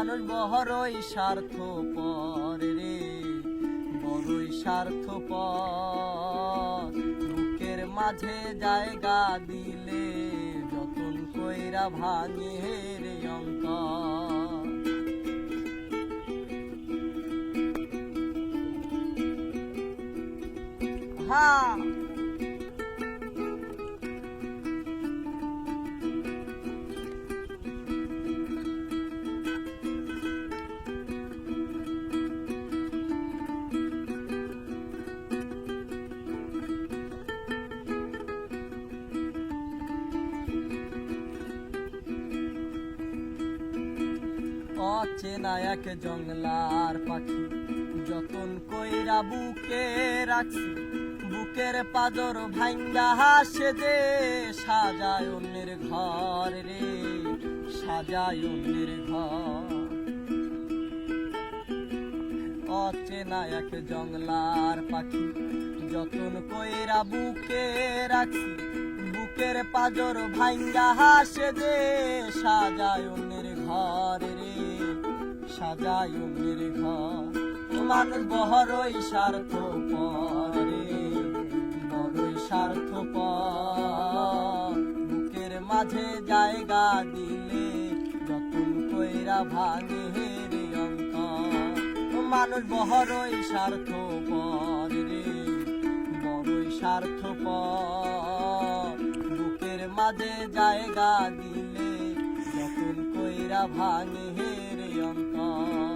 মানুষ বড়ই স্বার্থ রে, বড়ই স্বার্থ লোকের মাঝে জায়গা দিলে যতন কইরা ভাঙে রে অঙ্ক হ্যাঁ অচেনা এক জঙ্গলার পাখি। যতন কইরা বুকে রাখছি, বুকের পাদর ভাঙ্গা হাসে দে সাজায় অন্যের ঘর রে, সাজায় অন্যের ঘর। অচেনা এক জঙ্গলার পাখি, যতন কইরা বুকে রাখছি, বুকের পাজর ভাঙ্গা হাসে দে সাজায় অন্যের ঘর রে সাজায় অন্যের ঘর। মানুষ বহরই স্বার্থ পরে বড়ই স্বার্থ বুকের মাঝে জায়গা দিলে যতন কইরা ভাঙে রে অঙ্ক মানুষ বহরই স্বার্থ রে। বড়ই স্বার্থ বুকের মাঝে জায়গা দিলে যতন কইরা ভাঙে yang.